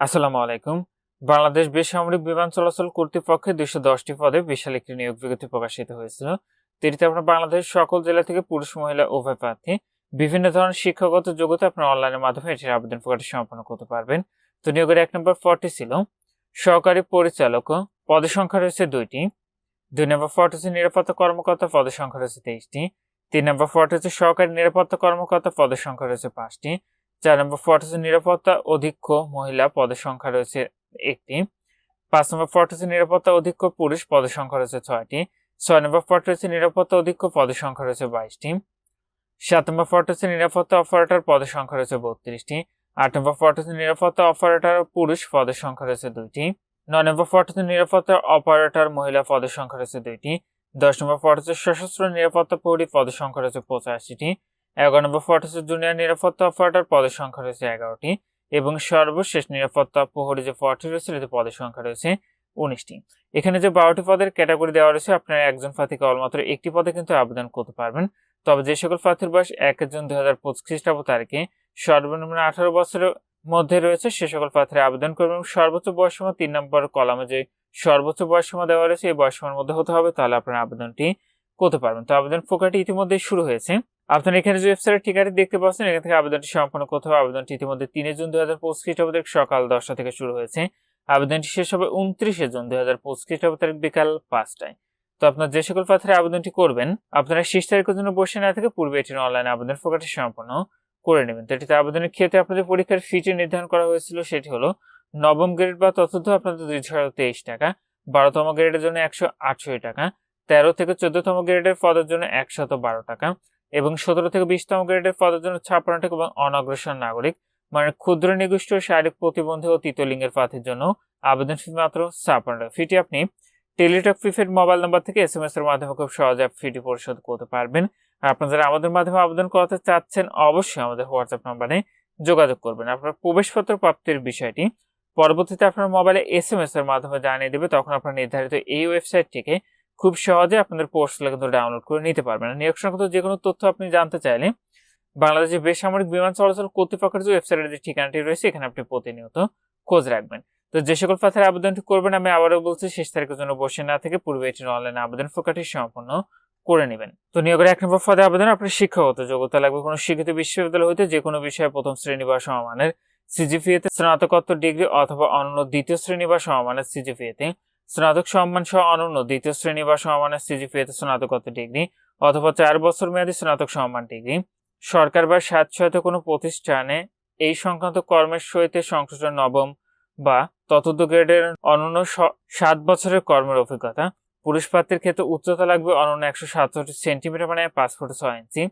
আসসালামু আলাইকুম। বাংলাদেশ বেসামরিক বিমান চলাচল কর্তৃপক্ষের দুইশো দশটি পদে বিশাল একটি নিয়োগ বিজ্ঞপ্তি প্রকাশিত হয়েছিল। এটিতে আপনার বাংলাদেশ সকল জেলা থেকে পুরুষ, মহিলা, উভয় প্রার্থী, বিভিন্ন ধরনের শিক্ষাগত যোগ্যতা আপনার অনলাইনের মাধ্যমে এটির আবেদন প্রকাশ সম্পন্ন করতে পারবেন। তো নিয়োগের এক নম্বর ফর্টি ছিল সহকারী পরিচালক পদের সংখ্যা রয়েছে দুইটি। দুই নম্বর ফর্টি হচ্ছে নিরাপত্তা কর্মকর্তা পদের সংখ্যা রয়েছে তেইশটি। তিন নম্বর ফর্টি হচ্ছে সহকারী নিরাপত্তা কর্মকর্তা পদের সংখ্যা রয়েছে পাঁচটি। চার নম্বর ফর্ট হচ্ছে নিরাপত্তা অধীক্ষ মহিলা পদের সংখ্যা রয়েছে একটি। পাঁচ নম্বর ফর্ট হচ্ছে নিরাপত্তা অধীক্ষ পুরুষ পদের সংখ্যা রয়েছে ছয়টি। ছয় নম্বর হচ্ছে নিরাপত্তা অধীক্ষ পদের সংখ্যা রয়েছে বাইশটি। সাত নম্বর ফর্ট হচ্ছে নিরাপত্তা অপারেটর পদের সংখ্যা রয়েছে বত্রিশটি। আট নম্বর ফর্ট হচ্ছে নিরাপত্তা অপারেটর পুরুষ পদের সংখ্যা রয়েছে দুইটি। নয় নম্বর ফর্ট হচ্ছে নিরাপত্তা অপারেটর মহিলা পদের সংখ্যা রয়েছে দুইটি। দশ নম্বর ফর্ট হচ্ছে সশস্ত্র নিরাপত্তা প্রহরী পদের সংখ্যা রয়েছে পঁচাশিটি। এগারো নম্বর ফর্ট হচ্ছে জুনিয়র নিরাপত্তা অপারেটর পদের সংখ্যা রয়েছে এগারোটি এবং সর্বশেষ নিরাপত্তা প্রহরী যে পদটি রয়েছে এতে পদের সংখ্যা রয়েছে উনিশটি। এখানে যে বারোটি পদের ক্যাটাগরি দেওয়া রয়েছে, আপনারা একজন প্রার্থী কেবলমাত্র একটি পদে কিন্তু আবেদন করতে পারবেন। তবে যে সকল প্রার্থীর বয়স এক জুন দুই হাজার পঁচিশ খ্রিস্টাব্দ তারিখে সর্বনিম্ন আঠারো বছরের মধ্যে রয়েছে, সে সকল প্রার্থীরা আবেদন করবেন এবং সর্বোচ্চ বয়সসীমা তিন নম্বর কলামে যে সর্বোচ্চ বয়সসীমা দেওয়া রয়েছে, এই বয়সসীমার মধ্যে হতে হবে, তাহলে আপনারা আবেদনটি করতে পারবেন। তো আবেদন প্রক্রিয়াটি ইতিমধ্যেই শুরু হয়েছে। আপনারা এখানে যে ওয়েবসাইটের ঠিকানাটি দেখতে পাচ্ছেন, এখান থেকে আবেদনটি সম্পন্ন করতে হবে। আবেদনটি ইতিমধ্যে তিনে জুন দুই হাজার পঁচিশ খ্রিস্টাব্দ সকাল দশটা থেকে শুরু হয়েছে। আবেদনটি শেষ হবে উনত্রিশে জুন দুই হাজার পঁচিশ খ্রিস্টাব্দ তারিখ বিকাল পাঁচটায়। তো আপনার যে সকল প্রার্থীরা আবেদনটি করবেন, আপনারা শেষ তারিখের জন্য বসে না থেকে পূর্বে এটির অনলাইন আবেদন প্রকাশটি সম্পন্ন করে নেবেন। তো এটিতে আবেদনের ক্ষেত্রে আপনাদের পরীক্ষার ফিটি নির্ধারণ করা হয়েছিল, সেটি হলো নবম গ্রেড বা তথ্য আপনাদের দুইশো তেইশ টাকা, বারোতম গ্রেডের জন্য একশো আটষট্টি টাকা, তেরো থেকে চোদ্দতম গ্রেডের পদের জন্য একশত বারো টাকা এবং সতেরো থেকে বিশতম গ্রেডের পদের জন্য ছাপ্পান্ন টাকা এবং অনগ্রসর নাগরিক। মানে ক্ষুদ্র নিগোষ্ঠী শারীরিক প্রতিবন্ধী ও তৃতীয়লিঙ্গের পাথের জন্য আবেদন ফি মাত্র ছাপ্পান্ন। টাকা ফিটি আপনি টেলিটক প্রিপেড মোবাইল নাম্বার থেকে এস এম এস এর মাধ্যমে খুব সহজে ফিটি পরিশোধ করতে পারবেন। আপনারা যারা আমাদের মাধ্যমে আবেদন করাতে চাচ্ছেন, অবশ্যই আমাদের হোয়াটসঅ্যাপ নাম্বারে যোগাযোগ করবেন। আপনার প্রবেশপত্র প্রাপ্তির বিষয়টি পরবর্তীতে আপনার মোবাইলে এস এম এস এর মাধ্যমে জানিয়ে দেবে। তখন আপনার নির্ধারিত এই ওয়েবসাইটটিকে খুব সহজে আপনাদের পোস্টগুলো কিন্তু ডাউনলোড করে নিতে পারবেন। নিয়োগ সংক্রান্ত যে কোনো তথ্য আপনি জানতে চাইলে বাংলাদেশের বেসামরিক বিমান চলাচল কর্তৃপক্ষের যে ওয়েবসাইটের যে ঠিকানাটি রয়েছে, এখানে আপনি প্রতিনিয়ত খোঁজ রাখবেন। তো যে সকল পাথরের আবেদনটি করবেন, আমি আবারও বলছি, শেষ তারিখের জন্য বসে না থেকে পূর্বে এটির অনলাইন আবেদন প্রকারটি সম্পন্ন করে নেবেন। তো নিয়োগের এক নম্বর পদে আবেদন আপনার শিক্ষাগত যোগ্যতা লাগবে। কোনো শিক্ষিত বিশ্ববিদ্যালয় হইতে যে কোনো বিষয়ে প্রথম শ্রেণি বা সমমানের সিজিপিএতে স্নাতকোত্তর ডিগ্রি অথবা অন্য দ্বিতীয় শ্রেণি বা সমমানের সিজিপিএতে স্নাতক সম্মান সহ অনন্য দ্বিতীয় শ্রেণি বা সমমানের সিজিপিএতে স্নাতকোত্তর ডিগ্রি অথবা চার বছর মেয়াদী স্নাতক সম্মান ডিগ্রি। সরকার বা স্বায়ত্তশাসিত কোনো প্রতিষ্ঠানে এই সংক্রান্ত কর্মের সহিত সংশ্লিষ্ট নবম বা ততোর্ধ গ্রেডের অনন্য সাত বছরের কর্মের অভিজ্ঞতা। পুরুষ প্রার্থীর ক্ষেত্রে উচ্চতা লাগবে অনন্য একশো সাতষট্টি সেন্টিমিটার মানে পাঁচ ফুট ছয় ইঞ্চি।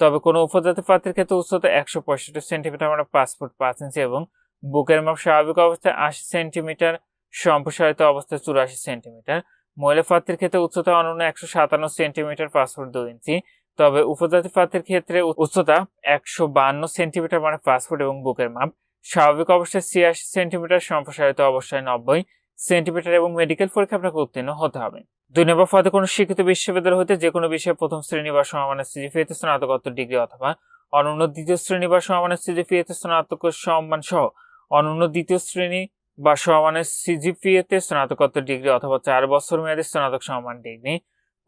তবে কোনো উপজাতি প্রার্থীর ক্ষেত্রে উচ্চতা একশো পঁয়ষট্টি সেন্টিমিটার মানে পাঁচ ফুট পাঁচ ইঞ্চি এবং বুকের মাপ স্বাভাবিক অবস্থায় আশি সেন্টিমিটার সম্প্রসারিত অবস্থায় চুরাশি সেন্টিমিটার। মহিলা প্রার্থীর ক্ষেত্রে উচ্চতা অনন্য একশো সাতান্ন সেন্টিমিটার, পাঁচ ফুট দুই ইঞ্চি। তবে উপজাতি প্রার্থীর ক্ষেত্রে উচ্চতা একশো বান্ন সেন্টিমিটার মানে পাঁচ ফুট এবং বুকের মাপ। স্বাভাবিক অবস্থায় ছিয়াশি সেন্টিমিটার, সম্প্রসারিত অবস্থায় নব্বই সেন্টিমিটার এবং মেডিকেল পরীক্ষা আপনাকে উত্তীর্ণ হতে হবে। দুই নম্বর পদে কোনো শিক্ষিত বিশ্ববিদ্যালয় হতে যে কোনো বিষয়ে প্রথম শ্রেণি বা সমমানের সিজিপিএতে স্নাতকোত্তর ডিগ্রি অথবা অনন্য দ্বিতীয় শ্রেণি বা সমমানের সিজিপিএতে স্নাতক সম্মান সহ অনন্য দ্বিতীয় শ্রেণি বা সমমানের সিজিপিএতে স্নাতকোত্তর ডিগ্রি অথবা চার বছর মেয়াদী স্নাতক সম্মান ডিগ্রি।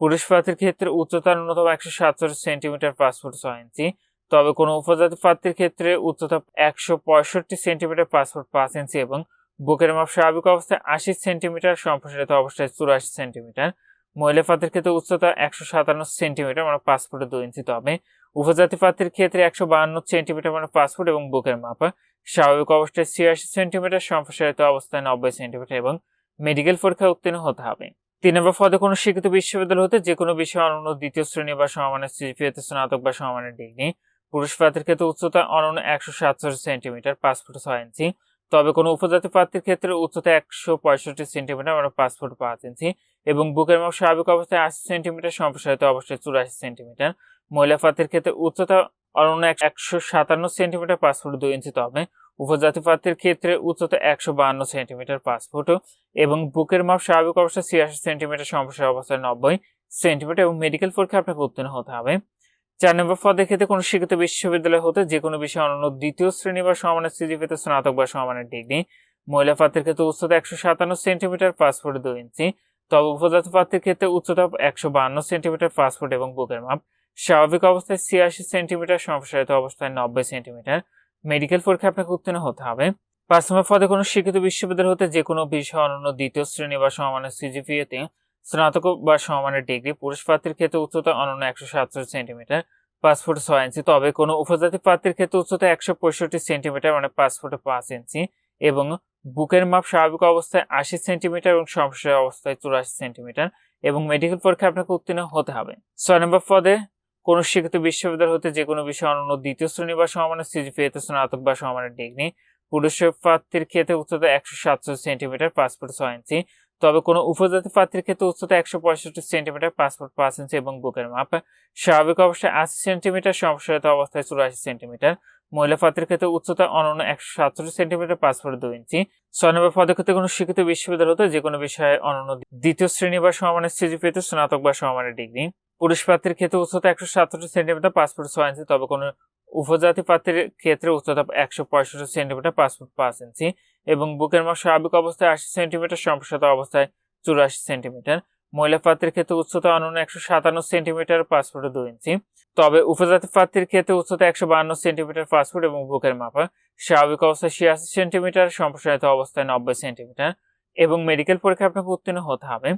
পুরুষ প্রার্থীর ক্ষেত্রে উচ্চতা ন্যূনতম একশো সাতষট্টি সেন্টিমিটার ফুট ছয় ইঞ্চি, তবে কোনো উপজাতি প্রার্থীর ক্ষেত্রে উচ্চতা একশো পঁয়ষট্টি সেন্টিমিটার ফুট পাঁচ ইঞ্চি এবং বুকের মাপ স্বাভাবিক অবস্থায় আশি সেন্টিমিটার, সম্প্রসারিত অবস্থায় চুরাশি সেন্টিমিটার। মহিলা প্রার্থীর ক্ষেত্রে উচ্চতা একশো সাতান্ন সেন্টিমিটার মানে ফুট দুই ইঞ্চি। তবে উপজাতি প্রার্থীর ক্ষেত্রে একশো বাহান্ন সেন্টিমিটার মানে ফুট এবং বুকের মাপ স্বাভাবিক অবস্থায় ছিয়াশি সেন্টিমিটার সম্প্রসারিত অবস্থায় নব্বই সেন্টিমিটার এবং মেডিকেল পরীক্ষায় উত্তীর্ণ হতে হবে। তিন নম্বর পদে কোনো শিক্ষিত বিশ্ববিদ্যালয় হতে যে কোনো বিষয়ে অনন্য দ্বিতীয় শ্রেণি বা সমমানের সিজিপিএতে স্নাতক বা সমমানের ডিগ্রি। পুরুষ প্রার্থীর ক্ষেত্রে উচ্চতা অনন্য একশো সাতষট্টি সেন্টিমিটার, পাঁচ ফুট ছয় ইঞ্চি। তবে কোনো উপজাতি প্রার্থীর ক্ষেত্রে উচ্চতা একশো পঁয়ষট্টি সেন্টিমিটার মানে পাঁচ ফুট পাঁচ ইঞ্চি। এবং বুকের মাপ স্বাভাবিক অবস্থায় আশি সেন্টিমিটার, সম্প্রসারিত অবস্থায় চুরাশি সেন্টিমিটার। মহিলা প্রার্থীর ক্ষেত্রে উচ্চতা অনন্য একশো সাতান্ন সেন্টিমিটার পাঁচ ফুট দুই ইঞ্চি তবে উপজাতি প্রার্থীর ক্ষেত্রে উচ্চতা একশো বাহান্ন সেন্টিমিটার পাঁচ ফুট এবং বুকের মাপ স্বাভাবিক অবস্থায় ছিয়াশি সেন্টিমিটার সম্প্রসারিত অবস্থায় নব্বই সেন্টিমিটার এবং মেডিকেল পরীক্ষা আপনাকে উত্তীর্ণ হতে হবে। চার নম্বর পদের ক্ষেত্রে কোনো শিক্ষিত বিশ্ববিদ্যালয় হতে যে কোনো বিষয়ে অনন্য দ্বিতীয় শ্রেণি বা সমানের সিজিপিতে স্নাতক বা সমানের ডিগ্রি। মহিলা প্রার্থীর ক্ষেত্রে উচ্চতা একশো সাতান্ন সেন্টিমিটার পাঁচ ফুট দুই ইঞ্চি। তবে উপজাতি প্রার্থীর ক্ষেত্রে উচ্চতা একশো বান্ন সেন্টিমিটার পাঁচ ফুট এবং বুকের মাপ স্বাভাবিক অবস্থায় ছিয়াশি সেন্টিমিটার সম্প্রসারিত অবস্থায় নব্বই সেন্টিমিটার। মেডিকেল পরীক্ষা আপনাকে উত্তীর্ণ হতে হবে। পাঁচ পদে কোনো শিক্ষিত বিশ্ববিদ্যালয় হতে যে কোনো বিষয়, অনন্য দ্বিতীয় শ্রেণি বা সমমানের সিজিপিএতে স্নাতক বা সমমানের ডিগ্রি, পুরুষ প্রার্থীর ক্ষেত্রে উচ্চতা অনন্য একশো সাতষট্টি সেন্টিমিটার, পাঁচ ফুট ছয় ইঞ্চি, তবে কোনো উপজাতি প্রার্থীর ক্ষেত্রে উচ্চতা একশো পঁয়ষট্টি সেন্টিমিটার মানে পাঁচ ফুট পাঁচ ইঞ্চি, এবং বুকের মাপ স্বাভাবিক অবস্থায় আশি সেন্টিমিটার এবং সমস্যা অবস্থায় চুরাশি সেন্টিমিটার, এবং মেডিকেল পরীক্ষা আপনাকে উত্তীর্ণ হতে হবে। ছয় নম্বর পদে কোনো শিক্ষিত বিশ্ববিদ্যালয় হতে যে কোনো বিষয়ে অনন্য দ্বিতীয় শ্রেণি বা সমানের সিজিপিএতে স্নাতক বা সমানের ডিগ্রি। পুরুষ প্রার্থীর ক্ষেত্রে উচ্চতা একশো সাতষট্টি সেন্টিমিটার, পাসপোর্ট ছয় ইঞ্চি। তবে কোনো উপজাতি প্রার্থীর ক্ষেত্রে উচ্চতা একশো পঁয়ষট্টি সেন্টিমিটার ফুট পাঁচ ইঞ্চি এবং বুকের মাপ। স্বাভাবিক অবস্থায় আশি সেন্টিমিটার সমস্যায়িত অবস্থায় চুরাশি সেন্টিমিটার। মহিলা পাত্রের ক্ষেত্রে উচ্চতা অনন্য একশো সাতষট্টি সেন্টিমিটার ফুট দুই ইঞ্চি। ছয় নম্বর পদের ক্ষেত্রে কোনো শিক্ষিত বিশ্ববিদ্যালয় হতে যে কোনো বিষয়ে অনন্য দ্বিতীয় শ্রেণি বা সমানের সিজিপিতে স্নাতক বা সমানের ডিগ্রি। পুরুষ প্রার্থীর ক্ষেত্রে উচ্চতা একশো সাতষট্টি সেন্টিমিটার, পাঁচ ফুট ছয় ইঞ্চি, তবে কোনো উপজাতি প্রার্থীর ক্ষেত্রে উচ্চতা একশো পঁয়ষট্টি সেন্টিমিটার, পাঁচ ফুট পাঁচ ইঞ্চি এবং বুকের মাপ স্বাভাবিক অবস্থায় আশি সেন্টিমিটার, সম্প্রসারিত অবস্থায় চুরাশি সেন্টিমিটার। মহিলা প্রার্থীর ক্ষেত্রে উচ্চতা অনন্য একশো সাতান্ন সেন্টিমিটার, পাঁচ ফুট দুই ইঞ্চি। তবে উপজাতি প্রার্থীর ক্ষেত্রে উচ্চতা একশো বান্ন সেন্টিমিটার, পাঁচ ফুট এবং বুকের মাপা স্বাভাবিক অবস্থায় ছিয়াশি সেন্টিমিটার, সম্প্রসারিত অবস্থায় নব্বই সেন্টিমিটার এবং মেডিকেল পরীক্ষা আপনাকে উত্তীর্ণ হতে হবে।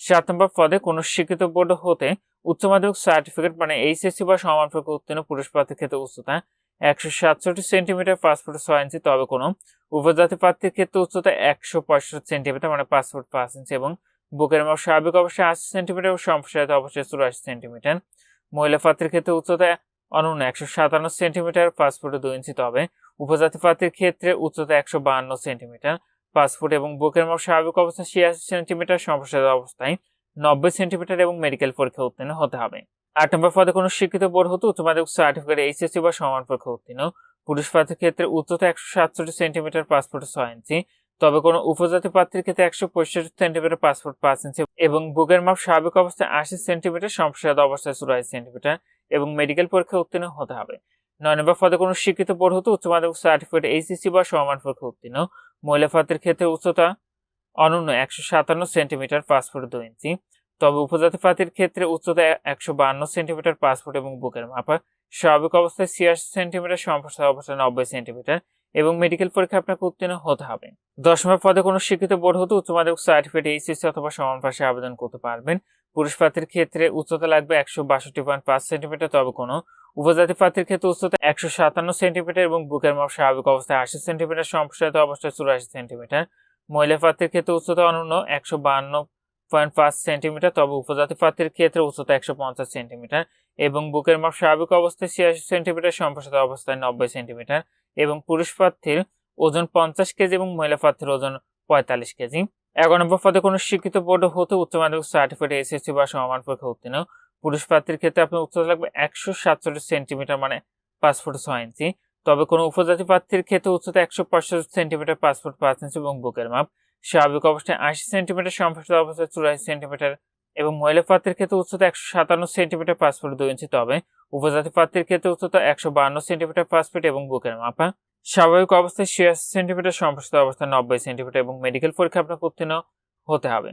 সাত নম্বর পদে কোনো শিক্ষিত বোর্ড হতে উচ্চ মাধ্যমিক সার্টিফিকেট মানে এইচএসসি বা সমানপত্র উত্তীর্ণ পুরুষ প্রার্থীর ক্ষেত্রে উচ্চতা একশো সাতষট্টি সেন্টিমিটার পাঁচ ফুট ছয় ইঞ্চি তবে কোনো উপজাতি প্রার্থীর ক্ষেত্রে উচ্চতা একশো পঁয়ষট্টি সেন্টিমিটার মানে পাঁচ ফুট পাঁচ ইঞ্চি এবং বুকের মাপ স্বাভাবিক অবশ্যই আশি সেন্টিমিটার ও সম্প্রসারিত অবস্থায় চুরাশি সেন্টিমিটার মহিলা প্রার্থীর ক্ষেত্রে উচ্চতা অনন্য একশো সাতান্ন সেন্টিমিটার পাঁচ ফুট দুই ইঞ্চি তবে উপজাতি প্রার্থীর ক্ষেত্রে উচ্চতা একশো বাহান্ন সেন্টিমিটার পাঁচ ফুট এবং বুকের মাপ স্বাভাবিক অবস্থায় ছিয়াশি সেন্টিমিটার সম্প্রসারিত অবস্থায় নব্বই সেন্টিমিটার এবং মেডিকেল পরীক্ষা উত্তীর্ণ হতে হবে। আট নম্বর পদে কোনো শিক্ষিত বোর্ড হতে উচ্চ মাধ্যমিক সার্টিফিকেট এইচএসসি বা সমান পরীক্ষা উত্তীর্ণ। পুরুষ প্রার্থীর ক্ষেত্রে উচ্চতা একশো সাতষট্টি সেন্টিমিটার পাঁচ ফুট ছয় ইঞ্চি, তবে কোনো উপজাতি প্রার্থীর ক্ষেত্রে একশো পঁয়ষট্টি সেন্টিমিটার পাঁচ ফুট পাঁচ ইঞ্চি এবং বুকের মাপ স্বাভাবিক অবস্থায় আশি সেন্টিমিটার সম্প্রসারিত অবস্থায় চুরাশি সেন্টিমিটার এবং মেডিকেল পরীক্ষা উত্তীর্ণ হতে হবে। নয় নম্বর পদে কোনো শিক্ষিত বোর্ড হতে উচ্চ মাধ্যমিক সার্টিফিকেট এইচএসসি বা সমান পরীক্ষা উত্তীর্ণ। মহিলা প্রার্থীর ক্ষেত্রে উচ্চতা অনন্য একশো সাতান্ন সেন্টিমিটার পাঁচ ফুট দুই ইঞ্চি। তবে উপজাতি প্রার্থীর ক্ষেত্রে উচ্চতা একশো বান্ন সেন্টিমিটার পাঁচ ফুট এবং বুকের মাপা। স্বাভাবিক অবস্থায় ছিয়াশি সেন্টিমিটার সম্প্রসার অবস্থায় নব্বই সেন্টিমিটার এবং মেডিকেল পরীক্ষা আপনাকে উত্তীর্ণ হতে হবে। দশ নম্বর পদে কোনো শিক্ষিত বোর্ড হতে উচ্চ মাধ্যমিক সার্টিফিকেট, এইচএসসি অথবা সমান পাশে আবেদন করতে পারবেন। পুরুষ প্রার্থীর ক্ষেত্রে উচ্চতা লাগবে একশো বাষট্টি পয়েন্ট পাঁচ সেন্টিমিটার, তবে কোনো উপজাতি প্রার্থীর ক্ষেত্রে উচ্চতা একশো সাতান্ন সেন্টিমিটার এবং বুকের মাপ স্বাভাবিক অবস্থায় আশি সেন্টিমিটার সম্প্রসারিত অবস্থায় চুরাশি সেন্টিমিটার। মহিলা প্রার্থীর ক্ষেত্রে উচ্চতা অনন্য একশো বাহান্ন পয়েন্ট পাঁচ সেন্টিমিটার, তবে উপজাতি প্রার্থীর ক্ষেত্রে উচ্চতা একশো পঞ্চাশ সেন্টিমিটার এবং বুকের মাপ স্বাভাবিক অবস্থায় ছিয়াশি সেন্টিমিটার সম্প্রসারিত অবস্থায় নব্বই সেন্টিমিটার এবং পুরুষ প্রার্থীর ওজন পঞ্চাশ কেজি এবং মহিলা প্রার্থীর ওজন পঁয়তাল্লিশ কেজি। এগারো নম্বর পদে কোনো শিক্ষিত বোর্ড হতে উচ্চ মাধ্যমিক সার্টিফিকেট এসএসসি বা সমান পরীক্ষা উত্তীর্ণ পুরুষ প্রার্থীর ক্ষেত্রে আপনার উচ্চতা লাগবে একশো সাতচল্লিশ সেন্টিমিটার মানে পাঁচ ফুট ছয় ইঞ্চি। তবে কোনো উপজাতি প্রার্থীর ক্ষেত্রে উচ্চতা একশো পঁয়ষট্টি সেন্টিমিটার, পাঁচ ফুট পাঁচ ইঞ্চি এবং বুকের মাপ। স্বাভাবিক অবস্থায় আশি সেন্টিমিটার সম্প্রসারিত অবস্থায় চুরাশি সেন্টিমিটার এবং মহিলা প্রার্থীর ক্ষেত্রে উচ্চতা একশো সাতান্ন সেন্টিমিটার, পাঁচ ফুট দুই ইঞ্চি। তবে উপজাতি প্রার্থীর ক্ষেত্রে উচ্চতা একশো বান্ন সেন্টিমিটার, পাঁচ ফিট এবং বুকের মাপা। স্বাভাবিক অবস্থায় ছিয়াশি সেন্টিমিটার সম্প্রসারিত অবস্থায় নব্বই সেন্টিমিটার এবং মেডিকেল পরীক্ষা আপনাকে উত্তীর্ণ হতে হবে।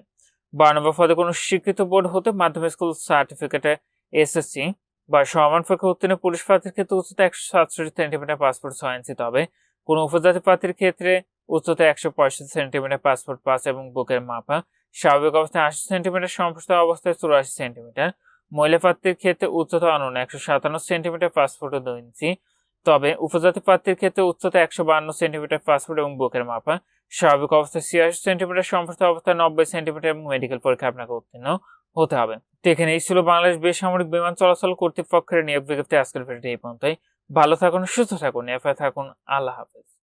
বারো নম্বর পদে কোনো স্বীকৃত বোর্ড হতে মাধ্যমিক স্কুল সার্টিফিকেটে এসএসসি বা সমান পরীক্ষা উত্তীর্ণ পুলিশ প্রার্থীর ক্ষেত্রে উচ্চতা একশো সাতষট্টি সেন্টিমিটার পাসপোর্ট ছয় ইঞ্চি, তবে কোনো উপজাতি প্রার্থীর ক্ষেত্রে উচ্চতা একশো পঁয়ষট্টি সেন্টিমিটার পাসপোর্ট পাঁচ এবং বুকের মাপা স্বাভাবিক অবস্থায় আশি সেন্টিমিটার সম্প্রসারিত অবস্থায় চুরাশি সেন্টিমিটার। মহিলা প্রার্থীর ক্ষেত্রে উচ্চতা অনন্য একশো সাতান্ন সেন্টিমিটার ফুট দুই ইঞ্চি। তবে উপজাতি প্রার্থীর ক্ষেত্রে উচ্চতা একশো বান্ন সেন্টিমিটার পাসপোর্ট এবং বুকের মাপা। স্বাভাবিক অবস্থায় ছিয়াশি সেন্টিমিটার সম্প্রসারিত অবস্থায় নব্বই সেন্টিমিটার এবং মেডিকেল পরীক্ষা আপনাকে উত্তীর্ণ হতে হবে। এখানে এই ছিল বাংলাদেশ বেসামরিক বিমান চলাচল কর্তৃপক্ষের নিয়োগ বিজ্ঞপ্তি। আজকের ভিডিওটি এই পর্যন্তই। ভালো থাকুন, সুস্থ থাকুন এফআই থাকুন। আল্লাহ হাফেজ।